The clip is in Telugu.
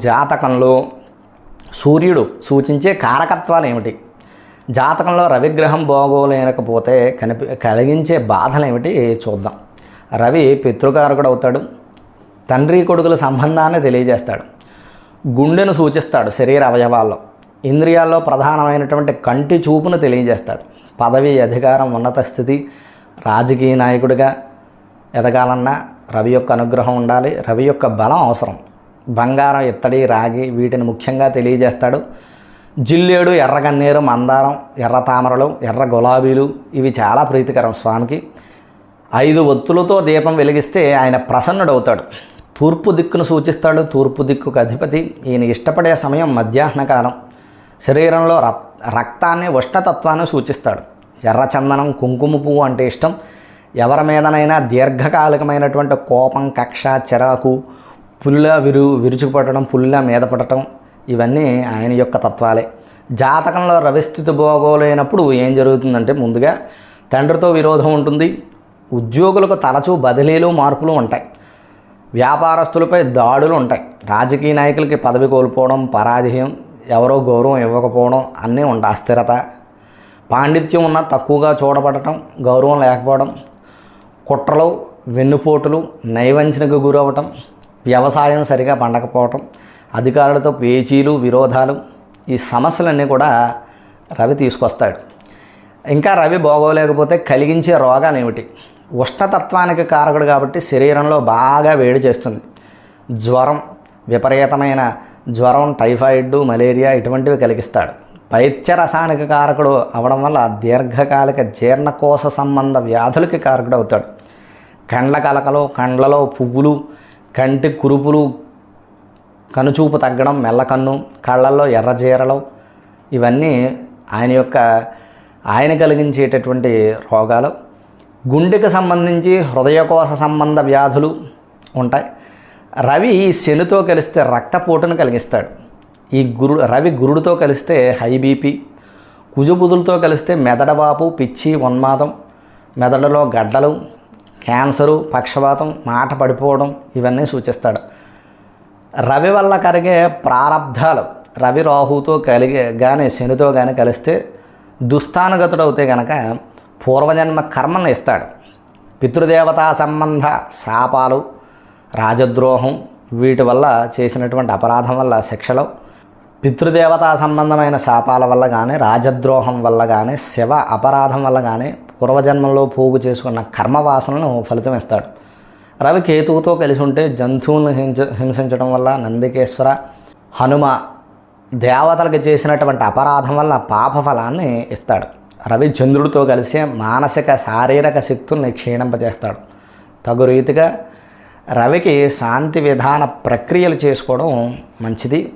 జాతకంలో సూర్యుడు సూచించే కారకత్వాలు ఏమిటి? జాతకంలో రవిగ్రహం బాగోలేకపోతే కనిపి కలిగించే బాధలు ఏమిటి? చూద్దాం. రవి పితృకారకుడు అవుతాడు తండ్రి కొడుకుల సంబంధాన్ని తెలియజేస్తాడు. గుండెను సూచిస్తాడు శరీర అవయవాల్లో. ఇంద్రియాల్లో ప్రధానమైనటువంటి కంటి చూపును తెలియజేస్తాడు. పదవి అధికారం ఉన్నత స్థితి రాజకీయ నాయకుడిగా ఎదగాలన్నా రవి యొక్క అనుగ్రహం ఉండాలి. రవి యొక్క బలం అవసరం. బంగారం ఇత్తడి రాగి వీటిని ముఖ్యంగా తెలియజేస్తాడు. జిల్లేడు ఎర్రగన్నేరు మందారం ఎర్ర తామరలు ఎర్ర గులాబీలు ఇవి చాలా ప్రీతికరం స్వామికి. ఐదు ఒత్తులతో దీపం వెలిగిస్తే ఆయన ప్రసన్నుడవుతాడు. తూర్పు దిక్కును సూచిస్తాడు. తూర్పు దిక్కుకు అధిపతి. ఈయన ఇష్టపడే సమయం మధ్యాహ్న కాలం. శరీరంలో రక్ రక్తాన్ని ఉష్ణతత్వాన్ని సూచిస్తాడు. ఎర్రచందనం కుంకుమ పువ్వు అంటే ఇష్టం. ఎవరి మీదనైనా దీర్ఘకాలికమైనటువంటి కోపం కక్ష చిరాకు పుల్ల విరు విరుచుకుపడటం పుల్ల మీద పడటం ఇవన్నీ ఆయన యొక్క తత్వాలే. జాతకంలో రవిస్థితి భోగోలైనప్పుడు ఏం జరుగుతుందంటే ముందుగా తండ్రితో విరోధం ఉంటుంది ఉద్యోగులకు తరచూ బదిలీలు మార్పులు ఉంటాయి వ్యాపారస్తులపై దాడులు ఉంటాయి రాజకీయ నాయకులకి పదవి కోల్పోవడం పరాజయం ఎవరో గౌరవం ఇవ్వకపోవడం అన్నీ ఉంటాయి అస్థిరత. పాండిత్యం ఉన్న తక్కువగా చూడబడటం గౌరవం లేకపోవడం కుట్రలు వెన్నుపోటులు నైవంచనకు గురవటం వ్యవసాయం సరిగా పండకపోవటం అధికారులతో పేచీలు విరోధాలు ఈ సమస్యలన్నీ కూడా రవి తీసుకొస్తాడు. ఇంకా రవి బాగోలేకపోతే కలిగించే రోగాలు ఏమిటి? ఉష్ణతత్వానికి కారకుడు కాబట్టి శరీరంలో బాగా వేడి చేస్తుంది. జ్వరం విపరీతమైన జ్వరం టైఫాయిడ్ మలేరియా ఇటువంటివి కలిగిస్తాడు. పైత్యరసానికి కారకుడు అవడం వల్ల దీర్ఘకాలిక జీర్ణకోశ సంబంధ వ్యాధులకి కారకుడు అవుతాడు. కండ్ల కలకలు కండ్లలో పువ్వులు కంటి కురుపులు కనుచూపు తగ్గడం మెల్లకన్ను కళ్ళల్లో ఎర్రజీరలు ఇవన్నీ ఆయన యొక్క ఆయన కలిగించేటటువంటి రోగాలు. గుండెకు సంబంధించి హృదయకోశ సంబంధ వ్యాధులు ఉంటాయి. రవి శనితో కలిస్తే రక్తపోటును కలిగిస్తాడు. ఈ గురు రవి గురుడితో కలిస్తే హై బీపీ కుజుబుదులతో కలిస్తే మెదడవాపు పిచ్చి ఉన్మాదం మెదడులో గడ్డలు క్యాన్సరు పక్షవాతం మాట పడిపోవడం ఇవన్నీ సూచిస్తాడు. రవి వల్ల కలిగే ప్రారంధాలు రవి రాహుతో కలిగే కానీ శనితో కానీ కలిస్తే దుస్థానుగతుడవుతే కనుక పూర్వజన్మ కర్మను ఇస్తాడు. పితృదేవతా సంబంధ శాపాలు రాజద్రోహం వీటి వల్ల చేసినటువంటి అపరాధం వల్ల శిక్షలు పితృదేవతా సంబంధమైన శాపాల వల్ల కానీ రాజద్రోహం వల్ల కానీ శివ అపరాధం వల్ల కానీ పూర్వజన్మంలో పోగు చేసుకున్న కర్మ వాసనను ఫలితం ఇస్తాడు రవి కేతువుతో కలిసి ఉంటే జంతువులను హింస హింసించడం వల్ల నందికేశ్వర హనుమ దేవతలకు చేసినటువంటి అపరాధం వల్ల పాప ఫలాన్ని ఇస్తాడు. రవి చంద్రుడితో కలిసి మానసిక శారీరక శక్తుల్ని క్షీణింపజేస్తాడు. తగు రీతిగా రవికి శాంతి విధాన ప్రక్రియలు చేసుకోవడం మంచిది.